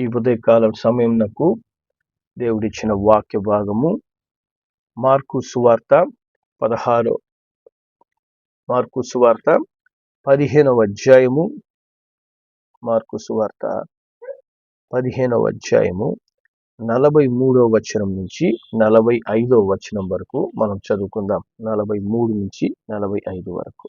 ఈ ఉదయకాలం సమయం నాకు దేవుడిచ్చిన వాక్య భాగము మార్కు సువార్త పదహారో. మార్కు సువార్త పదిహేనవ అధ్యాయము. మార్కు సువార్త పదిహేనవ అధ్యాయము నలభై మూడో వచనం నుంచి నలభై ఐదో వచనం వరకు మనం చదువుకుందాం. నలభై మూడు నుంచి నలభై ఐదు వరకు.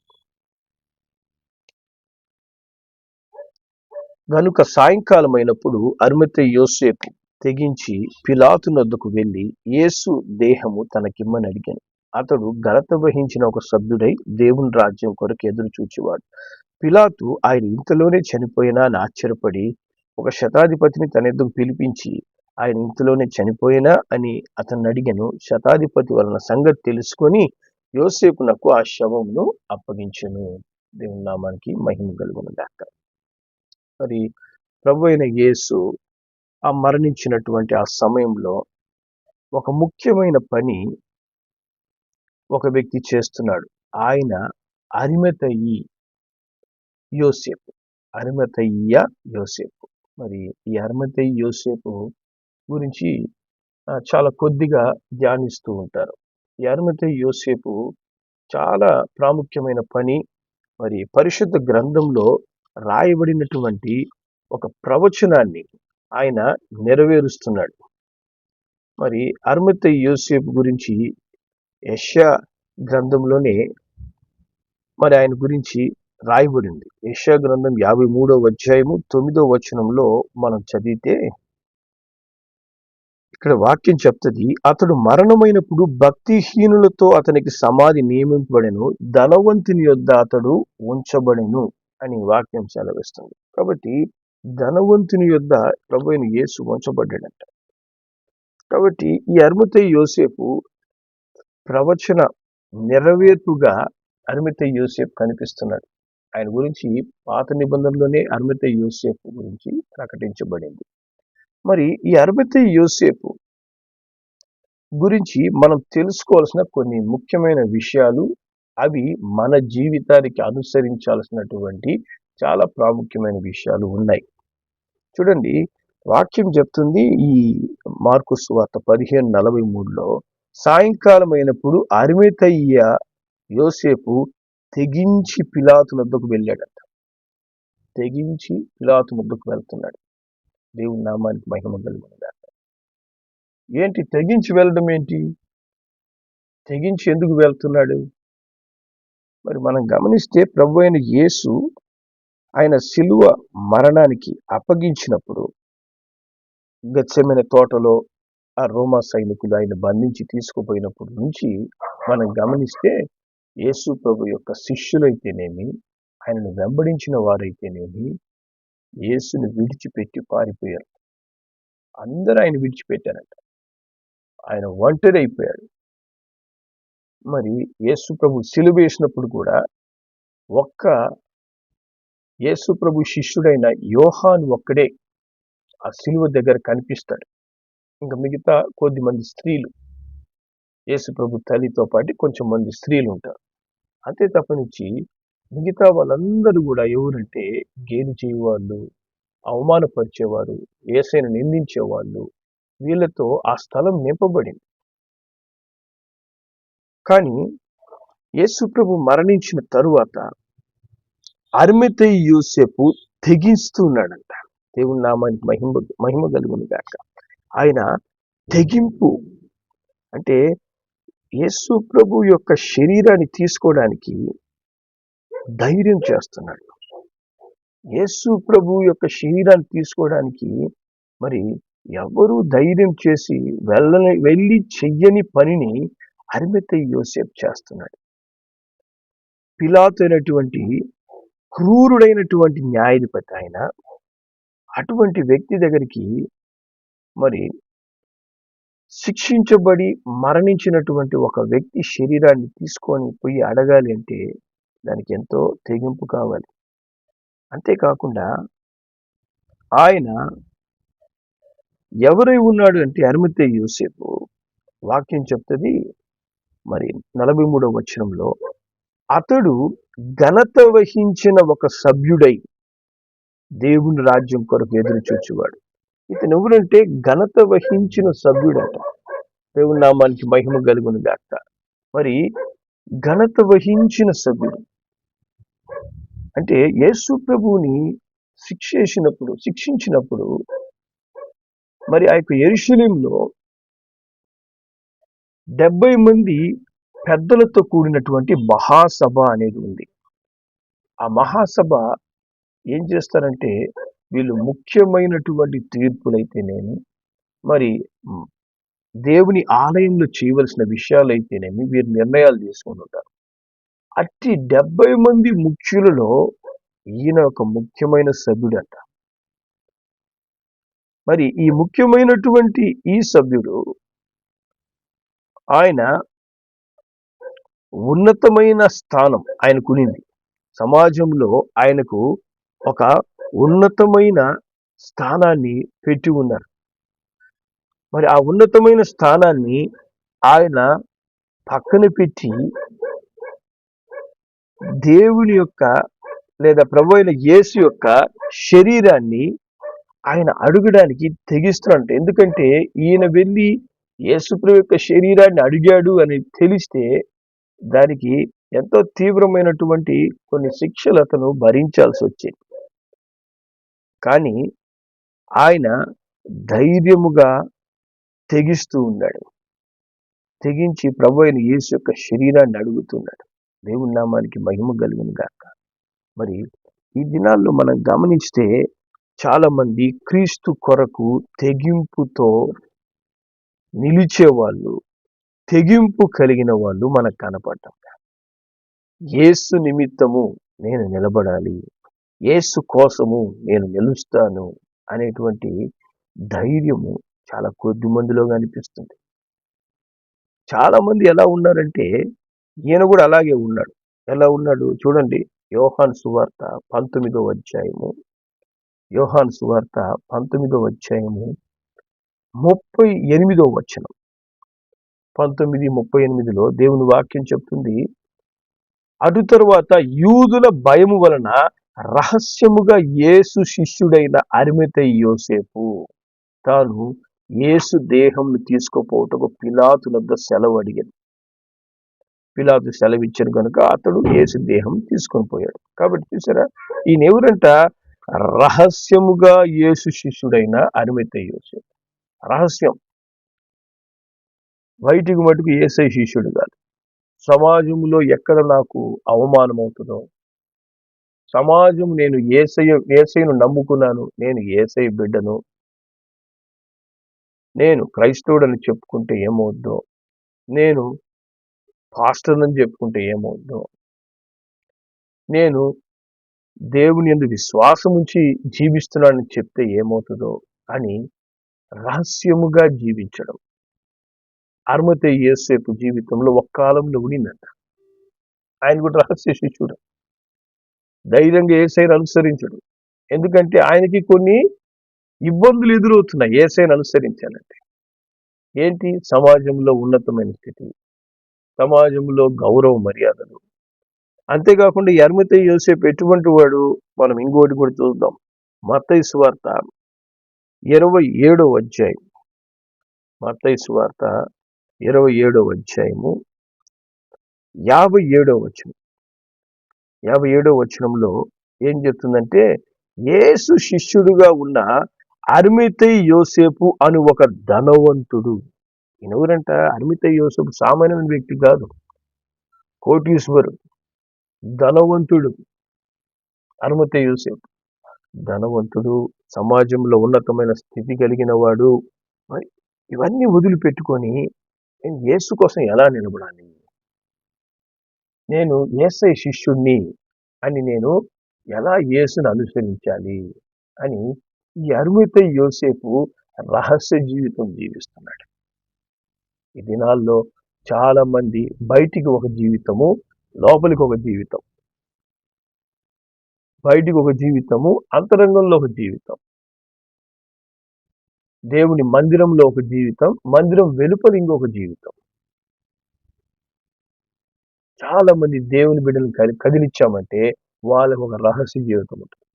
గనుక సాయంకాలం అయినప్పుడు అరుమత యోసేపు తెగించి పిలాతు నొద్దకు వెళ్ళి యేసు దేహము తనకిమ్మని అడిగాను. అతడు ఘనత వహించిన ఒక సభ్యుడై దేవుని రాజ్యం కొరకు ఎదురు చూచేవాడు పిలాతు ఆయన ఇంతలోనే చనిపోయినా అని ఆశ్చర్యపడి ఒక శతాధిపతిని తన ఎద్దుకు పిలిపించి ఆయన ఇంతలోనే చనిపోయినా అని అతన్ని అడిగాను. శతాధిపతి వలన సంగతి తెలుసుకొని యోసేపునకు ఆ శవమును అప్పగించను. దేవుని నామానికి మహిమ కలుగును దాకా మరి ప్రభు అయిన యేసు ఆ మరణించినటువంటి ఆ సమయంలో ఒక ముఖ్యమైన పని ఒక వ్యక్తి చేస్తున్నాడు. ఆయన అరిమతయ్యి యోసేపు అరిమతయ్య యోసేపు. మరి ఈ అరిమతయ్య యోసేపు గురించి చాలా కొద్దిగా ధ్యానిస్తూ ఉంటారు. ఈ అరిమతయ్య యోసేపు చాలా ప్రాముఖ్యమైన పని. మరి పరిశుద్ధ గ్రంథంలో రాయబడినటువంటి ఒక ప్రవచనాన్ని ఆయన నెరవేరుస్తున్నాడు. మరి అర్మత యోసేపు గురించి యష్యా గ్రంథంలోనే మరి ఆయన గురించి రాయబడింది. యష్యా గ్రంథం యాభై మూడో అధ్యాయము తొమ్మిదో వచనంలో మనం చదివితే ఇక్కడ వాక్యం చెప్తుంది అతడు మరణమైనప్పుడు భక్తిహీనులతో అతనికి సమాధి నియమింపబడెను ధనవంతుని యొద్ద అతడు ఉంచబడెను. అని వాక్యం సెలవిస్తుంది. కాబట్టి ధనవంతుని యొద్ద ప్రభు అయిన యేసు వంచబడ్డాడంట. కాబట్టి ఈ అరుమతయ్య యోసేపు ప్రవచన నెరవేర్పుగా అరుమతయ్య యోసేపు కనిపిస్తున్నాడు. ఆయన గురించి పాత నిబంధనలోనే అరుమతయ్య యోసేపు గురించి ప్రకటించబడింది. మరి ఈ అరుమతయ్య యోసేపు గురించి మనం తెలుసుకోవాల్సిన కొన్ని ముఖ్యమైన విషయాలు అవి మన జీవితానికి అనుసరించాల్సినటువంటి చాలా ప్రాముఖ్యమైన విషయాలు ఉన్నాయి. చూడండి వాక్యం చెప్తుంది ఈ మార్కు వార్త పదిహేను నలభై మూడులో సాయంకాలం అయినప్పుడు అరిమేతయ్య యోసేపు తెగించి పిలాతు వద్దకు వెళ్ళాడట. తెగించి పిలాతు ముద్దకు వెళ్తున్నాడు. దేవుని నామానికి మహిమ కలుగునుగా ఏంటి తెగించి వెళ్ళడం ఏంటి? తెగించి ఎందుకు వెళ్తున్నాడు? మరి మనం గమనిస్తే ప్రభు అయిన యేసు ఆయన శిలువ మరణానికి అప్పగించినప్పుడు గచ్చమైన తోటలో ఆ రోమా సైనికులు ఆయన బంధించి తీసుకుపోయినప్పటి నుంచి మనం గమనిస్తే యేసు ప్రభు యొక్క శిష్యులైతేనేమి ఆయనను వెంబడించిన వారైతేనేమి యేసుని విడిచిపెట్టి పారిపోయారు. అందరూ ఆయన విడిచిపెట్టారంట. ఆయన ఒంటరి అయిపోయాడు మరి యేసు ప్రభు సిలువ వేసినప్పుడు కూడా ఒక్క యేసు ప్రభు శిష్యుడైన యోహాన్ ఒక్కడే ఆ సిలువ దగ్గర కనిపిస్తాడు. ఇంకా మిగతా కొద్ది మంది స్త్రీలు యేసు ప్రభు తల్లితో పాటు కొంచెం మంది స్త్రీలు ఉంటారు. అంతే తప్పనించి మిగతా వాళ్ళందరూ కూడా ఎవరంటే గేలి చేయవాళ్ళు అవమానపరిచేవారు ఏసైన నిందించేవాళ్ళు వీళ్ళతో ఆ స్థలం నింపబడింది. కానీ యేసుప్రభు మరణించిన తరువాత అరిమితై యూసేపు తెగిస్తున్నాడంట దేవుని నామానికి మహిమ మహిమ కలుగును కాక ఆయన తెగింపు అంటే యేసు ప్రభు యొక్క శరీరాన్ని తీసుకోవడానికి ధైర్యం చేస్తున్నాడు. యేసు ప్రభు యొక్క శరీరాన్ని తీసుకోవడానికి మరి ఎవరు ధైర్యం చేసి వెళ్ళని వెళ్ళి చెయ్యని పనిని అరిమెత యోసేపు చేస్తున్నాడు. పిలాతు అయినటువంటి క్రూరుడైనటువంటి న్యాయాధిపతి ఆయన అటువంటి వ్యక్తి దగ్గరికి మరి శిక్షించబడి మరణించినటువంటి ఒక వ్యక్తి శరీరాన్ని తీసుకొని పోయి అడగాలి అంటే దానికి ఎంతో తెగింపు కావాలి. అంతేకాకుండా ఆయన ఎవరై ఉన్నాడు అంటే అరిమితే యూసేపు వాక్యం చెప్తుంది మరి నలభై మూడవ వచనంలో అతడు ఘనత వహించిన ఒక సభ్యుడై దేవుని రాజ్యం కొరకు ఎదురు చూచేవాడు. ఇతను ఎవరంటే ఘనత వహించిన సభ్యుడట. దేవుని నామానికి మహిమ కలుగును గాక. మరి ఘనత వహించిన సభ్యుడు. అంటే యేసు ప్రభువుని శిక్షేసినప్పుడు శిక్షించినప్పుడు మరి ఆ యొక్క ఎరుశలంలో డెబ్బై మంది పెద్దలతో కూడినటువంటి మహాసభ అనేది ఉంది. ఆ మహాసభ ఏం చేస్తారంటే వీళ్ళు ముఖ్యమైనటువంటి తీర్పులైతేనేమి మరి దేవుని ఆలయంలో చేయవలసిన విషయాలైతేనేమి వీరు నిర్ణయాలు తీసుకొని ఉంటారు. అట్టి డెబ్బై మంది ముఖ్యులలో ఈయన ఒక ముఖ్యమైన సభ్యుడంట. మరి ఈ ముఖ్యమైనటువంటి ఈ సభ్యుడు ఆయన ఉన్నతమైన స్థానం ఆయనకునింది సమాజంలో ఆయనకు ఒక ఉన్నతమైన స్థానాన్ని పెట్టి ఉన్నారు. మరి ఆ ఉన్నతమైన స్థానాన్ని ఆయన పక్కన పెట్టి దేవుని యొక్క లేదా ప్రభు అయిన యేసు యొక్క శరీరాన్ని ఆయన అడగడానికి తెగిస్తున్నాడు ఎందుకంటే ఈయన వెళ్ళి యేసుప్రభు యొక్క శరీరాన్ని అడిగాడు అని తెలిస్తే దానికి ఎంతో తీవ్రమైనటువంటి కొన్ని శిక్షలు అతను భరించాల్సి వచ్చేది. కానీ ఆయన ధైర్యముగా తెగిస్తూ ఉన్నాడు. తెగించి ప్రభు అయిన యేసు యొక్క శరీరాన్ని అడుగుతున్నాడు. దేవుని నామానికి మహిమ కలుగును గాక. మరి ఈ దినాల్లో మనం గమనిస్తే చాలామంది క్రీస్తు కొరకు తెగింపుతో నిలిచేవాళ్ళు తెగింపు కలిగిన వాళ్ళు మనకు కనపడటం యేసు నిమిత్తము నేను నిలబడాలి. యేసు కోసము నేను నిలుస్తాను అనేటువంటి ధైర్యము చాలా కొద్ది మందిలో కనిపిస్తుంది. చాలామంది ఎలా ఉన్నారంటే ఈయన కూడా అలాగే ఉన్నాడు. ఎలా ఉన్నాడు చూడండి యోహాన్ సువార్త పంతొమ్మిదో అధ్యాయము. యోహాన్ సువార్త పంతొమ్మిదో అధ్యాయము ముప్పై ఎనిమిదో వచనం. పంతొమ్మిది ముప్పై ఎనిమిదిలో దేవుని వాక్యం చెప్తుంది అటు తరువాత యూదుల భయము వలన రహస్యముగా యేసు శిష్యుడైన అరిమిత యోసేపు తాను యేసు దేహంను తీసుకుపోవటకు పిలాతులద్ద సెలవు అడిగాడు పిలాతు సెలవు ఇచ్చాడు కనుక అతడు యేసు దేహం తీసుకొని పోయాడు. కాబట్టి చూసారా ఈయన ఎవరంట? రహస్యముగా యేసు శిష్యుడైన అరిమిత యోసేపు. రహస్యం. బయటికి మటుకు ఏసై శిష్యుడు కాదు. సమాజంలో ఎక్కడ నాకు అవమానం అవుతుందో సమాజం నేను ఏసై ఏసైను నమ్ముకున్నాను నేను ఏసై బిడ్డను నేను క్రైస్తవుడని చెప్పుకుంటే ఏమవుద్దో నేను పాస్టర్నని చెప్పుకుంటే ఏమవుద్దో నేను దేవుని ఎందు విశ్వాసం ఉంచి జీవిస్తున్నానని చెప్తే ఏమవుతుందో అని రహస్యముగా జీవించడం. అర్మతే ఏసేపు జీవితంలో ఒక కాలంలో ఉండిందంట ఆయన కూడా రహస్య శిష్యుడు. ధైర్యంగా ఏసైని అనుసరించడు. ఎందుకంటే ఆయనకి కొన్ని ఇబ్బందులు ఎదురవుతున్నాయి. ఏసైని అనుసరించాలంటే. ఏంటి? సమాజంలో ఉన్నతమైన స్థితి సమాజంలో గౌరవ మర్యాదలు. అంతేకాకుండా ఎర్మిత యోసేపు ఎటువంటి వాడు? మనం ఇంకోటి కూడా చూద్దాం. మతైసు వార్త ఇరవై ఏడో అధ్యాయం మత్తయి వార్త ఇరవై ఏడో అధ్యాయము. యాభై ఏడో వచనం. యాభై ఏడో వచనంలో ఏం చెప్తుందంటే యేసు శిష్యుడుగా ఉన్న అర్మితై యోసేపు అను ఒక ధనవంతుడు. ఎవరంట అర్మితై యోసేపు సామాన్యమైన వ్యక్తి కాదు. కోటీశ్వరుడు. ధనవంతుడు. అర్మితై యోసేపు. ధనవంతుడు సమాజంలో ఉన్నతమైన స్థితి కలిగిన వాడు మరి ఇవన్నీ వదిలిపెట్టుకొని నేను యేసు కోసం ఎలా నిలబడాలి? నేను ఏసై శిష్యుణ్ణి అని నేను ఎలా యేసుని అనుసరించాలి? అని ఈ అరుమిత యోసేపు రహస్య జీవితం జీవిస్తున్నాడు. ఈ దినాల్లో చాలామంది బయటికి ఒక జీవితము లోపలికి ఒక జీవితం. బయటికి ఒక జీవితము అంతరంగంలో ఒక జీవితం. దేవుని మందిరంలో ఒక జీవితం మందిరం వెలుపల ఇంకొక జీవితం. చాలా మంది దేవుని బిడ్డలు కదిలిచ్చామంటే వాళ్ళకు ఒక రహస్య జీవితం ఉంటుంది.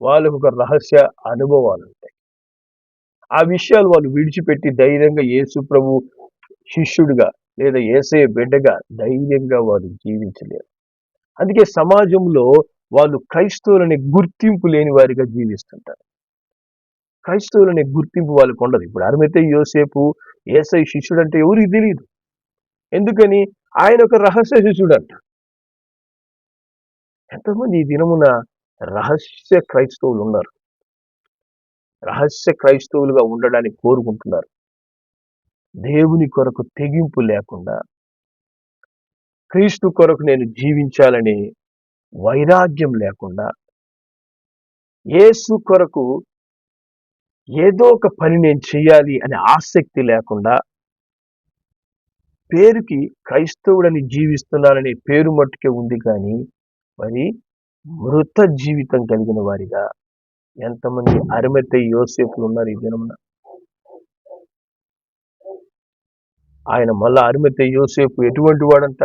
వాళ్ళకు ఒక రహస్య అనుభవాలు ఉంటాయి. ఆ విషయాలు వాళ్ళు విడిచిపెట్టి ధైర్యంగా యేసు ప్రభు శిష్యుడిగా లేదా ఏసే బిడ్డగా ధైర్యంగా వారు జీవించలేరు. అందుకే సమాజంలో వాళ్ళు క్రైస్తవులనే గుర్తింపు లేని వారిగా జీవిస్తుంటారు. క్రైస్తవులనే గుర్తింపు వాళ్ళకు ఉండదు. ఇప్పుడు అరమైతే యోసేపు ఏసై శిష్యుడు అంటే ఎవరికి తెలియదు ఎందుకని? ఆయన ఒక రహస్య శిష్యుడు అంట. ఎంతమంది ఈ దినమున రహస్య క్రైస్తవులు ఉన్నారు. రహస్య క్రైస్తవులుగా ఉండడానికి కోరుకుంటున్నారు. దేవుని కొరకు తెగింపు లేకుండా క్రీస్తు కొరకు నేను జీవించాలని వైరాగ్యం లేకుండా యేసు కొరకు ఏదో ఒక పని నేను చేయాలి అనే ఆసక్తి లేకుండా పేరుకి క్రైస్తవుడని జీవిస్తున్నాననే పేరు మట్టుకే ఉంది కానీ మరి మృత జీవితం కలిగిన వారిగా ఎంతమంది అరిమెత్త యోసేపులు ఉన్నారు ఈ దినమున? ఆయన మళ్ళా అరిమెత్త యోసేపు ఎటువంటి వాడంట?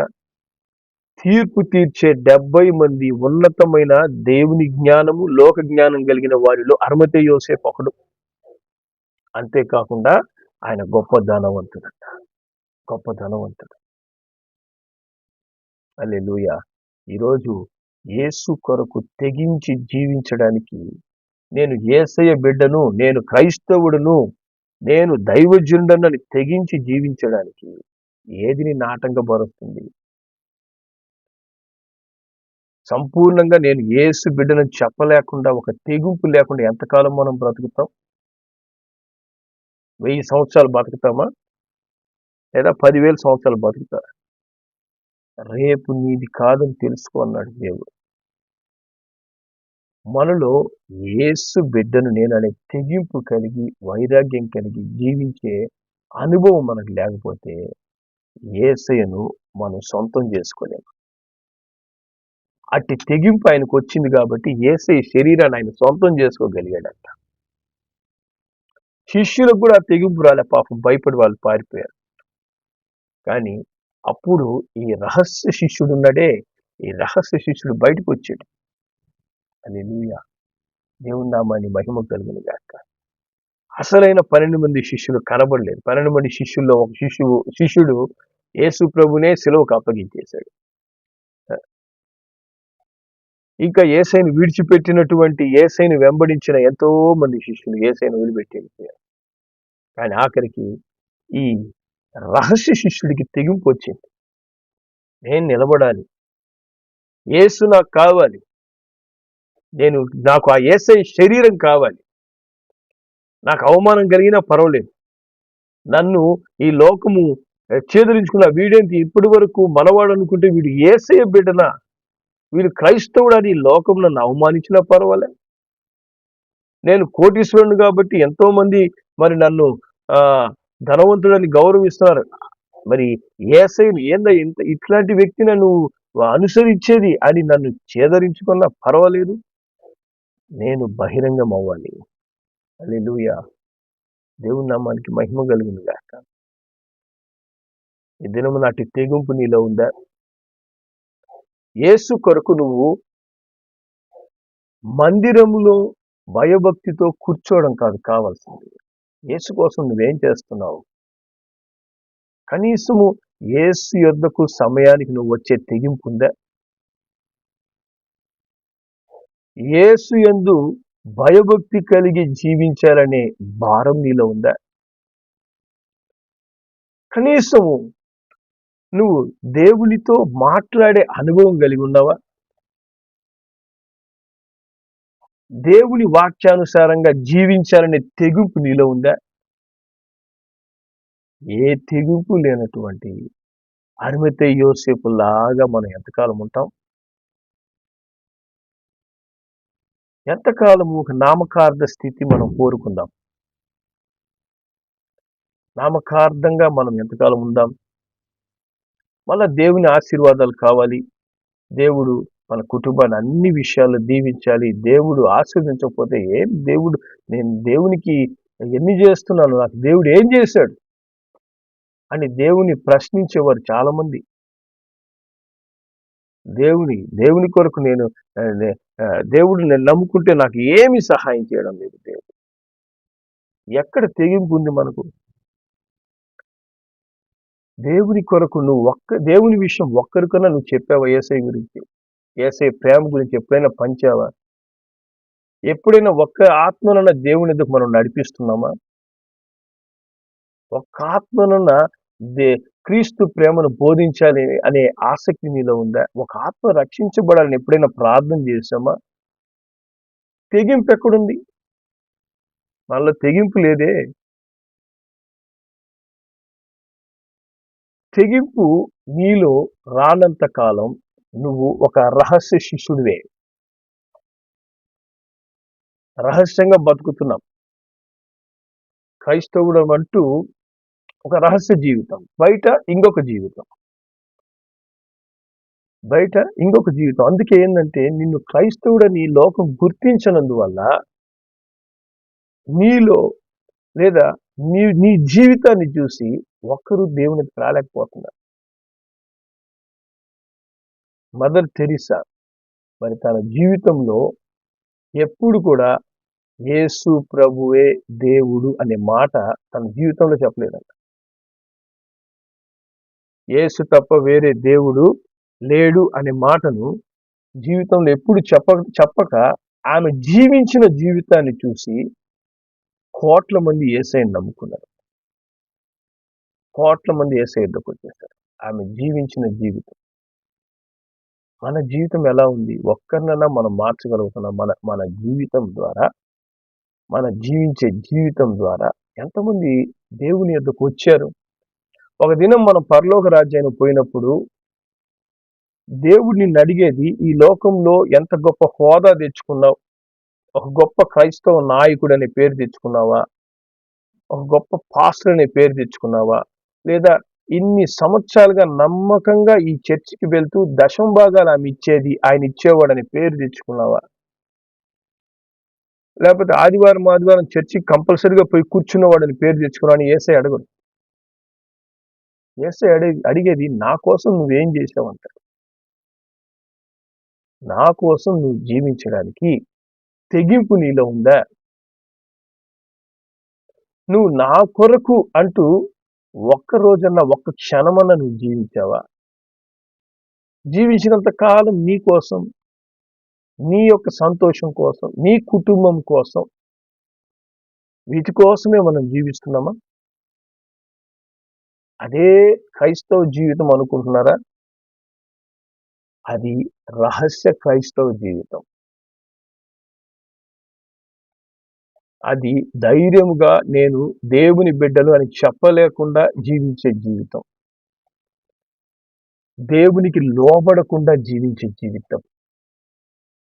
తీర్పు తీర్చే డెబ్బై మంది ఉన్నతమైన దేవుని జ్ఞానము లోక జ్ఞానం కలిగిన వారిలో అర్మతే యోసేపు ఒకడు. అంతేకాకుండా ఆయన గొప్ప ధనవంతుడంట. గొప్ప ధనవంతుడు. అల్లే లూయ ఈరోజు యేసు కొరకు తెగించి జీవించడానికి నేను ఏసయ బిడ్డను నేను క్రైస్తవుడును నేను దైవజుండనని తెగించి జీవించడానికి ఏదిని నాటంగా బరుస్తుంది సంపూర్ణంగా నేను ఏసు బిడ్డను చెప్పలేకుండా ఒక తెగింపు లేకుండా ఎంతకాలం మనం బ్రతుకుతాం? వెయ్యి సంవత్సరాలు బతుకుతామా? లేదా పదివేల సంవత్సరాలు బతుకుతారా? రేపు నీది కాదని తెలుసుకో అన్నాడు దేవుడు. మనలో ఏసు బిడ్డను నేను అనే తెగింపు కలిగి వైరాగ్యం కలిగి జీవించే అనుభవం మనకు లేకపోతే ఏసయను మనం సొంతం చేసుకోలేము అట్టి తెగింపు ఆయనకు వచ్చింది కాబట్టి ఏసై శరీరాన్ని ఆయన సొంతం చేసుకోగలిగాడంట. శిష్యులకు కూడా తెగింపు రాలే పాపం భయపడి వాళ్ళు పారిపోయారు. కానీ అప్పుడు ఈ రహస్య శిష్యుడు ఉన్నాడే ఈ రహస్య శిష్యుడు బయటకు వచ్చాడు. అని దేవుని నామాన్ని మహిమ కలిగిన గాక. అసలైన పన్నెండు మంది శిష్యులు కనబడలేదు. పన్నెండు మంది శిష్యుల్లో ఒక శిష్యుడు శిష్యుడు యేసు ప్రభునే సెలవుకు అప్పగించేశాడు. ఇంకా ఏసైని విడిచిపెట్టినటువంటి ఏసైని వెంబడించిన ఎంతో మంది శిష్యులు ఏసైని వదిలిపెట్టేది. కానీ ఆఖరికి ఈ రహస్య శిష్యుడికి తెగింపు వచ్చింది. నేను నిలబడాలి. ఏసు నాకు కావాలి. నేను నాకు ఆ ఏసై శరీరం కావాలి. నాకు అవమానం కలిగినా పర్వాలేదు. నన్ను ఈ లోకము చేదరించుకున్న వీడేంటి? ఇప్పటి వరకు మనవాడు అనుకుంటే వీడు ఏసయ బిడ్డనా? వీడు క్రైస్తవుడు అని లోకం నన్ను అవమానించినా పర్వాలే. నేను కోటీశ్వరుని కాబట్టి ఎంతో మంది మరి నన్ను ధనవంతుడని గౌరవిస్తున్నారు. మరి ఏసై ఏంద ఇంత ఇట్లాంటి వ్యక్తి నన్ను అనుసరించేది అని నన్ను చేదరించుకున్నా పర్వాలేదు. నేను బహిరంగం అవ్వాలి. అని లూయ దేవుని నామానికి మహిమ కలిగింది కాక ఈ దినము నాటి తెగింపు నీలో ఉందా? యేసు కొరకు నువ్వు మందిరములో భయభక్తితో కూర్చోవడం కాదు కావాల్సింది. యేసు కోసం నువ్వేం చేస్తున్నావు? కనీసము యేసు యొద్దకు సమయానికి నువ్వు వచ్చే తెగింపు ఉందా? యేసు ఎందు భయభక్తి కలిగి జీవించాలనే భారం నీలో ఉందా? కనీసము నువ్వు దేవునితో మాట్లాడే అనుభవం కలిగి ఉన్నావా? దేవుని వాక్యానుసారంగా జీవించాలనే తెగుపు నీలో ఉందా? ఏ తెగుపు లేనటువంటి అరిమితే యోసేపు లాగా మనం ఎంతకాలం ఉంటాం? ఎంతకాలం ఒక నామకార్థ స్థితి మనం కోరుకుందాం? నామకార్థంగా మనం ఎంతకాలం ఉందాం? మళ్ళీ దేవుని ఆశీర్వాదాలు కావాలి. దేవుడు మన కుటుంబాన్ని అన్ని విషయాలు దీవించాలి. దేవుడు ఆశీర్వదించకపోతే ఏం? దేవుడు నేను దేవునికి ఎన్ని చేస్తున్నాను నాకు దేవుడు ఏం చేశాడు? అని దేవుని ప్రశ్నించేవారు చాలామంది. దేవుని దేవుని కొరకు నేను దేవుడు నేను నమ్ముకుంటే నాకు ఏమి సహాయం చేయడం లేదు దేవుడు. ఎక్కడ తెగింపు ఉంది మనకు? దేవుని కొరకు నువ్వు ఒక్క దేవుని విషయం ఒక్కరికన్నా నువ్వు చెప్పావా ఏసై గురించి? ఏసై ప్రేమ గురించి ఎప్పుడైనా పంచావా? ఎప్పుడైనా ఒక్క ఆత్మనున్న దేవుని ఎందుకు మనం నడిపిస్తున్నామా? ఒక్క ఆత్మనున్న దే క్రీస్తు ప్రేమను బోధించాలి అనే ఆసక్తి నీలో ఉందా? ఒక ఆత్మ రక్షించబడాలని ఎప్పుడైనా ప్రార్థన చేసామా తెగింపు ఎక్కడుంది? మనలో తెగింపు లేదే. తెగింపు నీలో రానంత కాలం నువ్వు ఒక రహస్య శిష్యుడివే రహస్యంగా బతుకుతున్నాం. క్రైస్తవుడు అంటూ ఒక రహస్య జీవితం బయట ఇంకొక జీవితం. బయట ఇంకొక జీవితం. అందుకే ఏంటంటే నిన్ను క్రైస్తవుడని లోకం గుర్తించనందువల్ల నీలో లేదా నీ నీ జీవితాన్ని చూసి ఒక్కరు దేవునికి రాలేకపోతున్నారు. మదర్ టెరిసా మరి తన జీవితంలో ఎప్పుడు కూడా యేసు ప్రభువే దేవుడు అనే మాట తన జీవితంలో చెప్పలేదంట. యేసు తప్ప వేరే దేవుడు లేడు అనే మాటను జీవితంలో ఎప్పుడు చెప్ప చెప్పక ఆమె జీవించిన జీవితాన్ని చూసి కోట్ల మంది ఏసైని నమ్ముకున్నారు. కోట్ల మంది ఏసై యుద్ధకు వచ్చేసారు. ఆమె జీవించిన జీవితం. మన జీవితం ఎలా ఉంది? ఒక్కరినైనా మనం మార్చగలుగుతున్నాం. మన మన జీవితం ద్వారా మన జీవించే జీవితం ద్వారా ఎంతమంది దేవుని యొద్దకు వచ్చారు? ఒక దినం మనం పరలోక రాజ్యానికి పోయినప్పుడు దేవుడిని అడిగేది ఈ లోకంలో ఎంత గొప్ప హోదా తెచ్చుకున్నావు? ఒక గొప్ప క్రైస్తవ నాయకుడు అనే పేరు తెచ్చుకున్నావా? ఒక గొప్ప పాస్టర్ అనే పేరు తెచ్చుకున్నావా? లేదా ఇన్ని సంవత్సరాలుగా నమ్మకంగా ఈ చర్చికి వెళ్తూ దశం భాగాలు ఆమె ఇచ్చేది ఆయన ఇచ్చేవాడని పేరు తెచ్చుకున్నావా? లేకపోతే ఆదివారం ఆదివారం చర్చికి కంపల్సరీగా పోయి కూర్చున్నవాడని పేరు తెచ్చుకున్నాను ఏసై అడగరు ఏసై అడిగి అడిగేది నా కోసం నువ్వేం చేసావంటాడు నా కోసం నువ్వు జీవించడానికి తెగింపు నీలో ఉందా? నువ్వు నా కొరకు అంటూ ఒక్క రోజన్నా ఒక్క క్షణమన్నా నువ్వు జీవించావా? జీవించినంత కాలం నీ కోసం నీ యొక్క సంతోషం కోసం నీ కుటుంబం కోసం వీటి కోసమే మనం జీవిస్తున్నామా? అదే క్రైస్తవ జీవితం అనుకుంటున్నారా? అది రహస్య క్రైస్తవ జీవితం. అది ధైర్యముగా నేను దేవుని బిడ్డలు అని చెప్పలేకుండా జీవించే జీవితం. దేవునికి లోబడకుండా జీవించే జీవితం.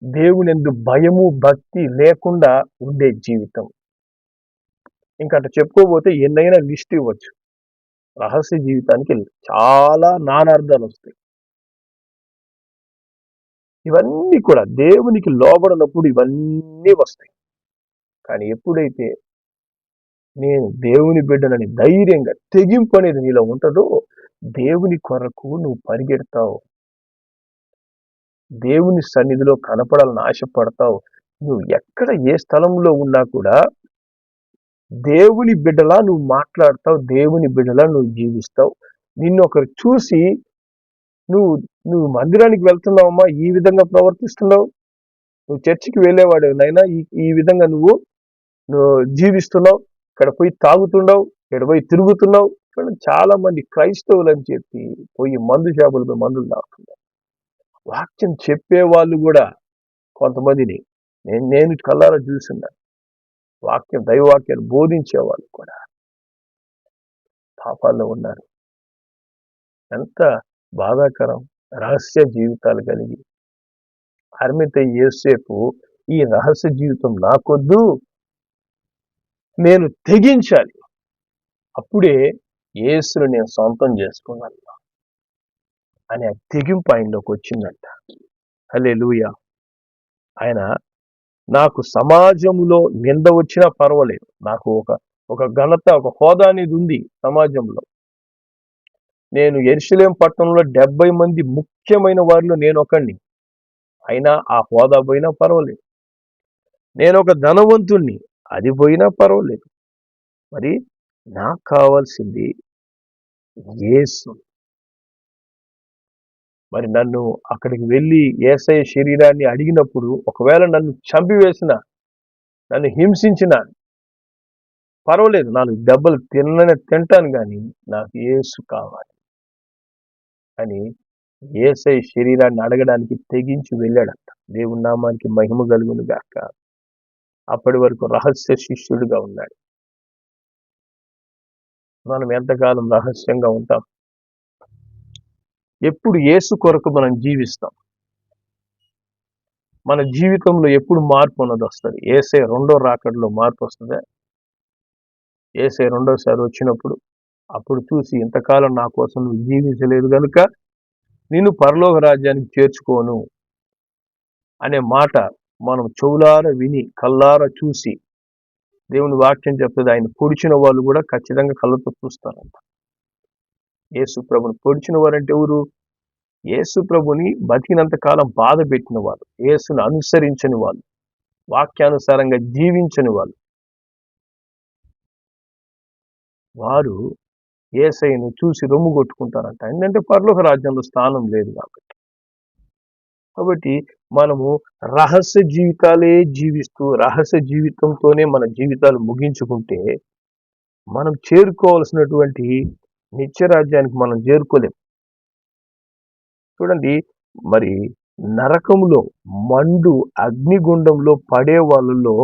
దేవుని ఎందు భయము భక్తి లేకుండా ఉండే జీవితం. ఇంకా అట్లా చెప్పుకోబోతే ఎన్నైనా లిస్ట్ ఇవ్వచ్చు. రహస్య జీవితానికి చాలా నానార్థాలు వస్తాయి. ఇవన్నీ కూడా దేవునికి లోబడినప్పుడు ఇవన్నీ వస్తాయి. కానీ ఎప్పుడైతే నేను దేవుని బిడ్డలని ధైర్యంగా తెగింపు అనేది నీలో ఉంటుందో దేవుని కొరకు నువ్వు పరిగెడతావు. దేవుని సన్నిధిలో కనపడాలని ఆశపడతావు. నువ్వు ఎక్కడ ఏ స్థలంలో ఉన్నా కూడా దేవుని బిడ్డలా నువ్వు మాట్లాడతావు దేవుని బిడ్డలా నువ్వు జీవిస్తావు. నిన్ను ఒకరు చూసి నువ్వు నువ్వు మందిరానికి వెళ్తున్నావమ్మా ఈ విధంగా ప్రవర్తిస్తున్నావు. నువ్వు చర్చికి వెళ్ళేవాడు నైనా ఈ ఈ విధంగా నువ్వు నువ్వు జీవిస్తున్నావు ఇక్కడ పోయి తాగుతున్నావు ఇక్కడ పోయి తిరుగుతున్నావు. ఇక్కడ చాలా మంది క్రైస్తవులు అని చెప్పి పోయి మందు షాపులపై మందులు తాగుతున్నారు వాక్యం చెప్పే వాళ్ళు కూడా కొంతమందిని నేను నేను కళ్ళారా చూస్తున్నాను వాక్యం దైవవాక్యాన్ని బోధించే వాళ్ళు కూడా పాపాల్లో ఉన్నారు. ఎంత బాధాకరం రహస్య జీవితాలు కలిగి అర్మిత ఏసేపు ఈ రహస్య జీవితం నాకొద్దు. నేను తెగించాలి. అప్పుడే యేసును నేను సొంతం చేసుకున్నాను. అనే ఆ తెగింపు ఆయనలోకి వచ్చిందంట. హలే ఆయన నాకు సమాజంలో నింద వచ్చినా పర్వాలేదు. నాకు ఒక ఒక ఘనత ఒక హోదా అనేది ఉంది సమాజంలో. నేను ఎరుసలేం పట్టణంలో డెబ్బై మంది ముఖ్యమైన వారిలో నేను ఒకడిని అయినా ఆ హోదా పోయినా పర్వాలేదు. నేను ఒక ధనవంతుణ్ణి. అది పోయినా పర్వాలేదు. మరి నాకు కావాల్సింది ఏసు మరి నన్ను అక్కడికి వెళ్ళి ఏసఐ శరీరాన్ని అడిగినప్పుడు ఒకవేళ నన్ను చంపివేసిన నన్ను హింసించిన పర్వాలేదు నాలుగు దెబ్బలు తిన్ననే తింటాను కానీ నాకు ఏసు కావాలి అని ఏసై శరీరాన్ని అడగడానికి తెగించి వెళ్ళాడంట. దేవుని నామానికి మహిమ కలుగును గాక అప్పటి వరకు రహస్య శిష్యుడిగా ఉన్నాడు. మనం ఎంతకాలం రహస్యంగా ఉంటాం? ఎప్పుడు ఏసు కొరకు మనం జీవిస్తాం? మన జీవితంలో ఎప్పుడు మార్పు అన్నది వస్తుంది. ఏసే రెండో రాకడలో మార్పు వస్తుందా? ఏసే రెండోసారి వచ్చినప్పుడు అప్పుడు చూసి ఇంతకాలం నా కోసం నువ్వు జీవించలేదు కనుక నేను పరలోక రాజ్యానికి చేర్చుకోను అనే మాట మనం చెవులార విని కల్లార చూసి దేవుని వాక్యం చెప్తుంది. ఆయన పొడిచిన వాళ్ళు కూడా ఖచ్చితంగా కళ్ళతో చూస్తారంట. యేసు ప్రభుని పొడిచిన వారంటే ఎవరు? యేసు ప్రభుని బతికినంత కాలం బాధ పెట్టిన వాళ్ళు యేసును అనుసరించని వాళ్ళు వాక్యానుసారంగా జీవించని వాళ్ళు. వారు ఏసైను చూసి రొమ్ము కొట్టుకుంటారంట. ఎందుకంటే పర్లోక రాజ్యంలో స్థానం లేదు కాబట్టి. కాబట్టి మనము రహస్య జీవితాలే జీవిస్తూ రహస్య జీవితంతోనే మన జీవితాలు ముగించుకుంటే మనం చేరుకోవాల్సినటువంటి నిత్యరాజ్యానికి మనం చేరుకోలేం. చూడండి మరి నరకంలో మండు అగ్నిగుండంలో పడే వాళ్ళలో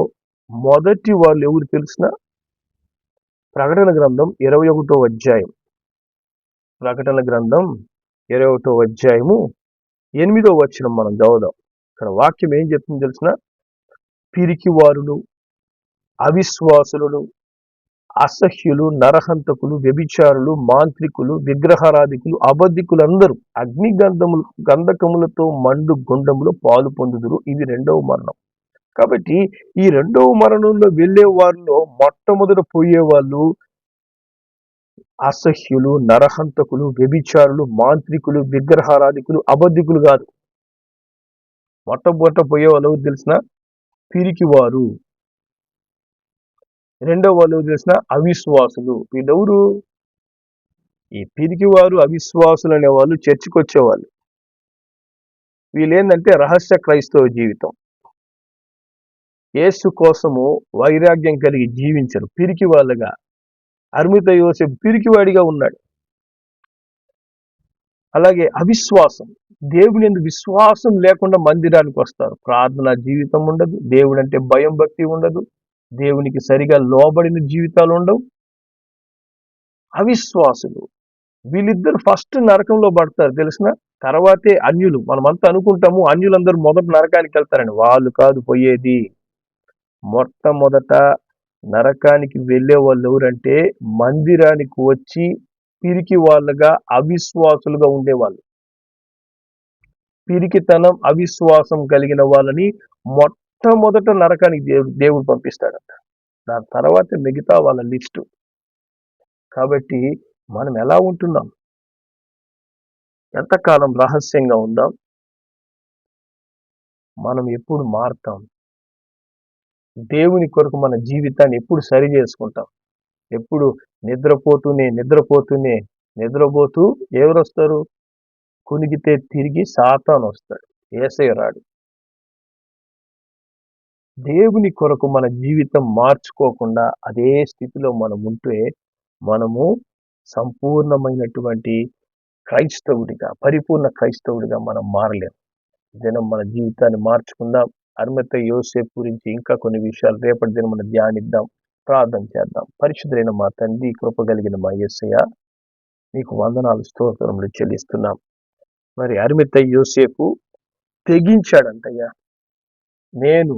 మొదటి వాళ్ళు ఎవరు తెలిసిన? ప్రకటన గ్రంథం ఇరవై ఒకటో అధ్యాయం. ప్రకటన గ్రంథం ఇరవై ఒకటో అధ్యాయము ఎనిమిదో వచ్చిన మనం చదువుదాం. ఇక్కడ వాక్యం ఏం చెప్తుంది తెలిసిన? పిరికివారులు అవిశ్వాసులను అసహ్యులు నరహంతకులు వ్యభిచారులు మాంత్రికులు విగ్రహారాధికులు అబద్ధికులు అందరూ అగ్ని గంధములు గంధకములతో మండు గుండములో పాలు పొందుదురు. ఇది రెండవ మరణం. కాబట్టి ఈ రెండవ మరణంలో వెళ్ళే వారిలో మొట్టమొదట పోయే వాళ్ళు అసహ్యులు నరహంతకులు వ్యభిచారులు మాంత్రికులు విగ్రహారాధికులు అబద్ధికులు కాదు. మొట్టమొదట పోయే వాళ్ళు తెలిసిన పిరికివారు. రెండవ వాళ్ళు తెలిసిన అవిశ్వాసులు. వీళ్ళెవరు? ఈ పిరికివారు అవిశ్వాసులు అనేవాళ్ళు చర్చికి వచ్చేవాళ్ళు. వీళ్ళేందంటే రహస్య క్రైస్తవ జీవితం. యేసు కోసము వైరాగ్యం కలిగి జీవించరు పిరికి వాళ్ళగా అర్మిత యోసేపు పిరికివాడిగా ఉన్నాడు. అలాగే అవిశ్వాసం. దేవుని ఎందుకు విశ్వాసం లేకుండా మందిరానికి వస్తారు. ప్రార్థన జీవితం ఉండదు. దేవుడు అంటే భయం భక్తి ఉండదు. దేవునికి సరిగా లోబడిన జీవితాలు ఉండవు. అవిశ్వాసులు. వీళ్ళిద్దరు ఫస్ట్ నరకంలో పడతారు. తెలిసిన? తర్వాతే అన్యులు. మనమంతా అనుకుంటాము అన్యులందరూ మొదట నరకానికి వెళ్తారని. వాళ్ళు కాదు పోయేది. మొట్టమొదట నరకానికి వెళ్ళే వాళ్ళు ఎవరంటే మందిరానికి వచ్చి పిరికి వాళ్ళుగా అవిశ్వాసులుగా ఉండేవాళ్ళు. పిరికితనం అవిశ్వాసం కలిగిన వాళ్ళని మొట్టమొదట నరకానికి దేవుడు దేవుడు పంపిస్తాడట. దాని తర్వాత మిగతా వాళ్ళ లిస్టు. కాబట్టి మనం ఎలా ఉంటున్నాం? ఎంతకాలం రహస్యంగా ఉందాం? మనం ఎప్పుడు మారుతాం? దేవుని కొరకు మన జీవితాన్ని ఎప్పుడు సరి చేసుకుంటాం? ఎప్పుడు నిద్రపోతూనే నిద్రపోతూనే నిద్రపోతూ ఎవరు వస్తారు కునిగితే తిరిగి సాతాను వస్తాడు. ఏసై రాడు. దేవుని కొరకు మన జీవితం మార్చుకోకుండా అదే స్థితిలో మనం ఉంటే మనము సంపూర్ణమైనటువంటి క్రైస్తవుడిగా పరిపూర్ణ క్రైస్తవుడిగా మనం మారలేము దినం మన జీవితాన్ని మార్చుకుందాం. అర్మత యోసేపు గురించి ఇంకా కొన్ని విషయాలు రేపటి దినం మనం ధ్యానిద్దాం ప్రార్థన చేద్దాం. పరిశుద్ధులైన మా తండ్రి కృపగలిగిన మా ఎస్సయ్య నీకు వందనాలు స్తోత్రములు చెల్లిస్తున్నాం. మరి అరిమిత యోసేపు తెగించాడంటయ్యా. నేను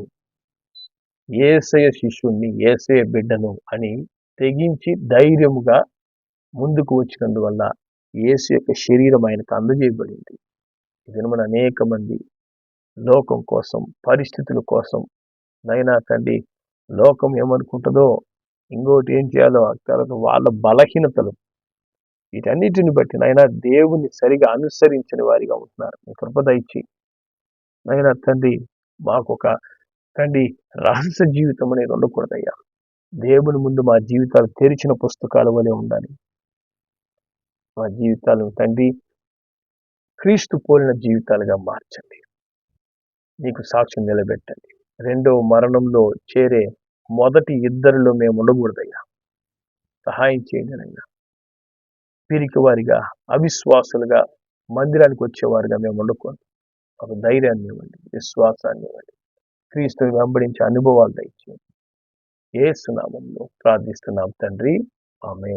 ఏసయ శిష్యుణ్ణి ఏసయ బిడ్డను అని తెగించి ధైర్యముగా ముందుకు వచ్చినందువల్ల ఏసు యొక్క శరీరం ఆయనకు అందజేయబడింది. ఇది మన అనేక మంది లోకం కోసం పరిస్థితుల కోసం నైనా తండ్రి లోకం ఏమనుకుంటుందో ఇంకోటి ఏం చేయాలో తర్వాత వాళ్ళ బలహీనతలు వీటన్నిటిని బట్టి నాయన దేవుని సరిగా అనుసరించిన వారిగా ఉంటున్నారు. మీ కృపద ఇచ్చి నాయన తండ్రి మాకు ఒక తండ్రి రహస్య జీవితం అనేది ఉండకూడదయ్యా. దేవుని ముందు మా జీవితాలు తెరిచిన పుస్తకాల వలె ఉండాలి. మా జీవితాలను తండ్రి క్రీస్తు పోలిన జీవితాలుగా మార్చండి. నీకు సాక్ష్యం నిలబెట్టండి. రెండవ మరణంలో చేరే మొదటి ఇద్దరిలో మేము ఉండకూడదయ్యా. సహాయం చేయగలయ్యా పిరికి వారిగా అవిశ్వాసులుగా మందిరానికి వచ్చేవారుగా మేము ఉండకూడదు ఒక ధైర్యాన్ని ఇవ్వండి విశ్వాసాన్ని ఇవ్వండి. క్రీస్తుని వెంబడించే అనుభవాలు దయచేయండి. ఏ సునామంలో ప్రార్థిస్తున్నాం తండ్రి. ఆమె